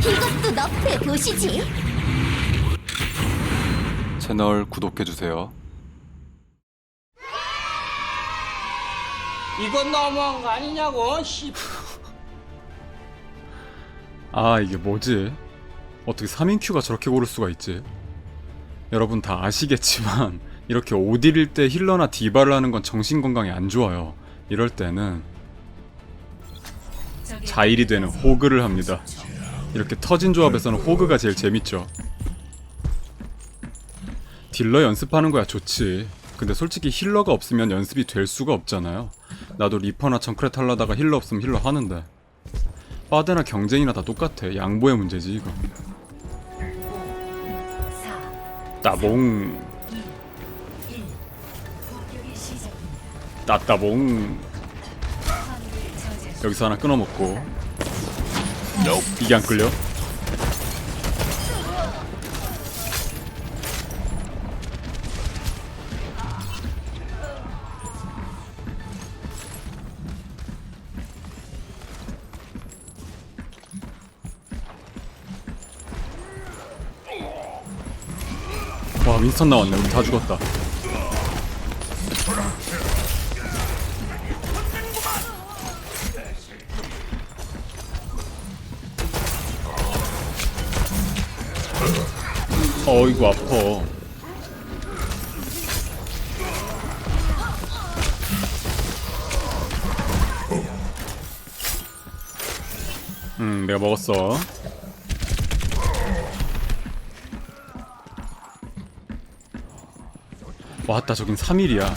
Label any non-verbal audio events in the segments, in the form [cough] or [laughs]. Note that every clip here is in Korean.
이것도 너프해 보시지. 채널 구독해주세요. 이건 너무한 거 아니냐고 씨. [laughs] 아 이게 뭐지? 어떻게 3인 큐가 저렇게 고를 수가 있지? 여러분 다 아시겠지만 [laughs] 이렇게 오딜일 때 힐러나 디바를 하는 건 정신 건강에 안 좋아요. 이럴 때는 자일이 되는 호그를 합니다. 이렇게 터진 조합에서는 호그가 제일 재밌죠. 딜러 연습하는 거야 좋지. 근데 솔직히 힐러가 없으면 연습이 될 수가 없잖아요. 나도 리퍼나 정크렛 하려다가 힐러 없으면 힐러 하는데. 빠데나 경쟁이나 다 똑같아. 양보의 문제지 이거. 따봉. 따따봉. 여기서 하나 끊어먹고. 이게 안 끌려? 와 윈스턴 나왔네. 우리 다 죽었다. 어이구 아파. 음, 내가 먹었어. 왔다, 저긴 3일이야.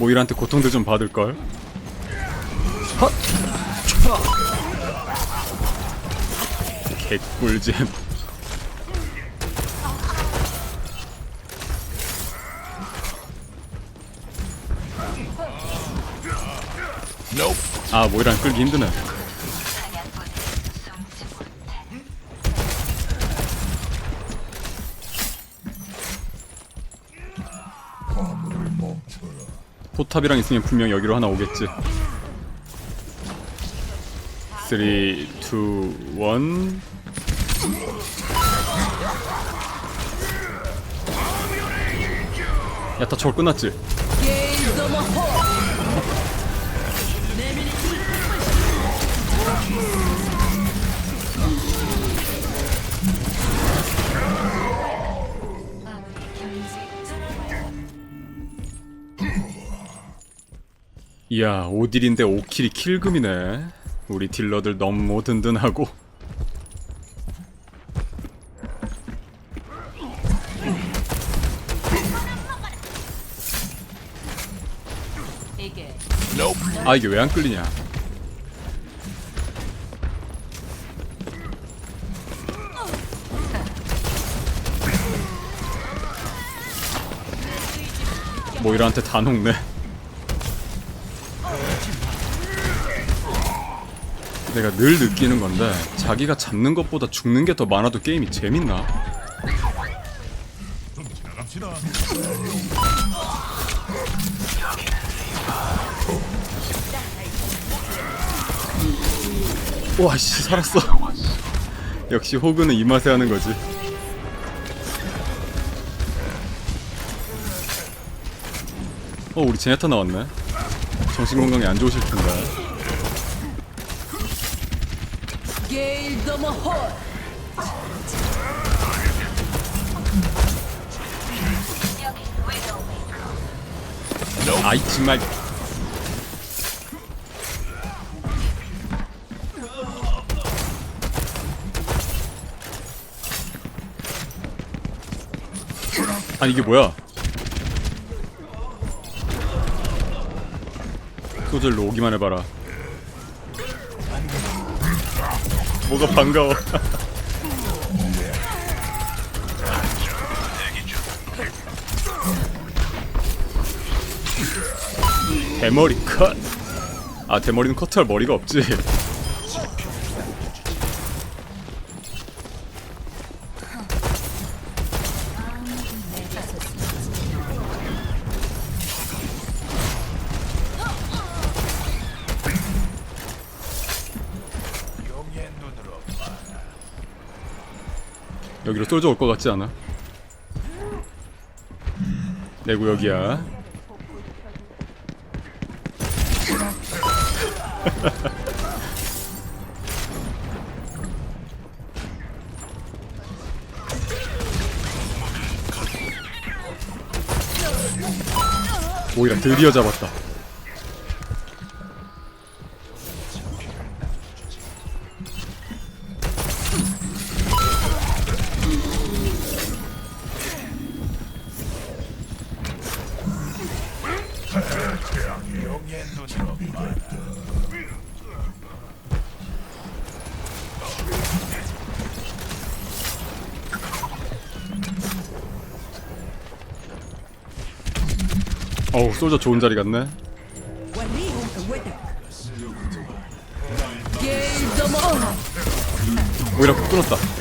모일한테 고통도 좀 받을걸? 개꿀잼. 아 모이랑 끌기 힘드네. 포탑이랑 있으면 분명 여기로 하나 오겠지 3, 2, 1 야타 저걸 끝났지? 이야 5딜인데 5킬이 킬금이네 우리 딜러들 너무 든든하고. 아 이게 왜 안 끌리냐? 모이라한테 다 녹네 내가 늘 느끼는 건데 자기가 잡는 것보다 죽는 게 더 많아도 게임이 재밌나? 와씨 살았어. 역시 호그는 이 맛에 하는 거지. 어 우리 제네타 나왔네. 정신건강에 안 좋으실 텐데 아이 정말. 아니 이게 뭐야? 소절로 오기만 해봐라 뭐가 반가워 대머리 컷. 아 대머리는 커트할 머리가 없지. 여기로 쏠져 올 것 같지 않아? 내 구역이야. [laughs] 오히려 드디어 잡았다. 어우, 솔저 좋은 자리 갔네. 오히려 끊었다.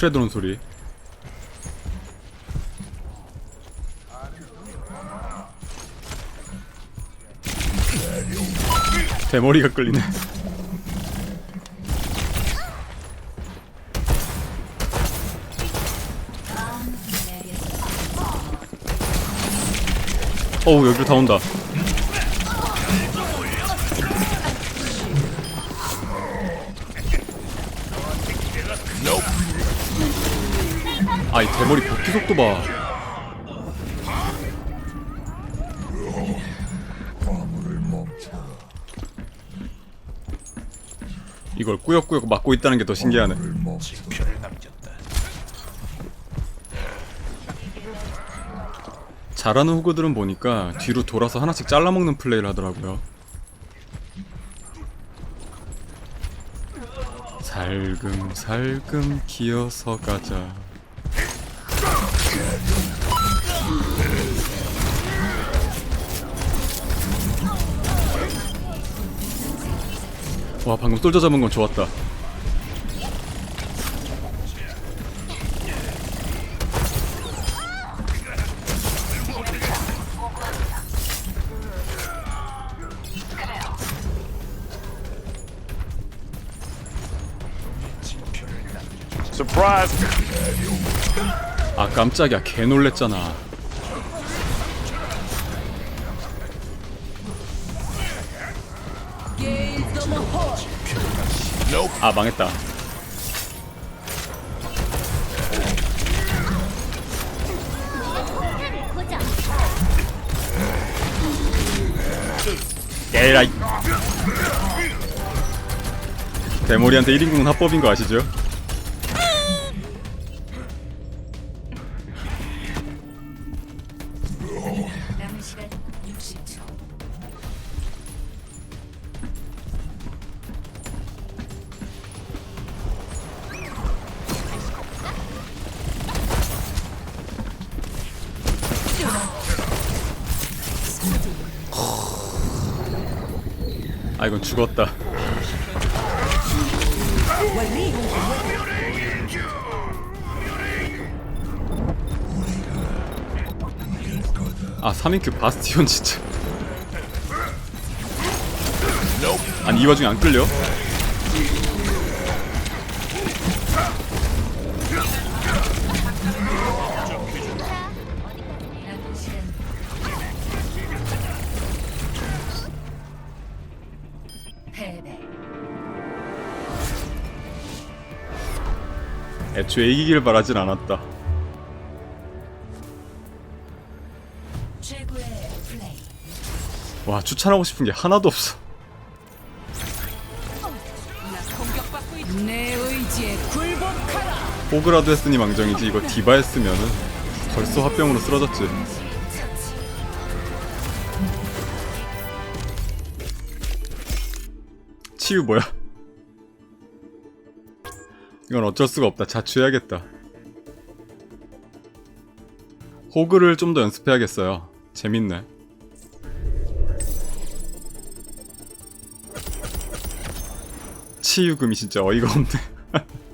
일로 트레 도는 소리. 대머리가 끌리네. 어우 여기로 다 온다. 아이 대머리 복귀 속도 봐. 이걸 꾸역꾸역 막고 있다는 게 더 신기하네. 잘하는 호구들은 보니까 뒤로 돌아서 하나씩 잘라먹는 플레이를 하더라고요. 살금살금 기어서 가자. 와 방금 솔져 잡은 건 좋았다. Surprise! 아 깜짝이야 개 놀랬잖아. 아 망했다. 에라이. 대머리한테 1인국은 합법인 거 아시죠? 아 이건 죽었다. 아 3인큐 바스티온 진짜. 아니 이 와중에 안 끌려? 애초에 이기길 바라진 않았다. 와 추천하고 싶은 게 하나도 없어. 호그라도 했으니 망정이지 이거 디바 했으면은 벌써 화병으로 쓰러졌지. 치유 뭐야? 이건 어쩔 수가 없다. 자취해야겠다. 호그를 좀 더 연습해야겠어요. 재밌네. 치유금이 진짜 어이가 없네. [laughs]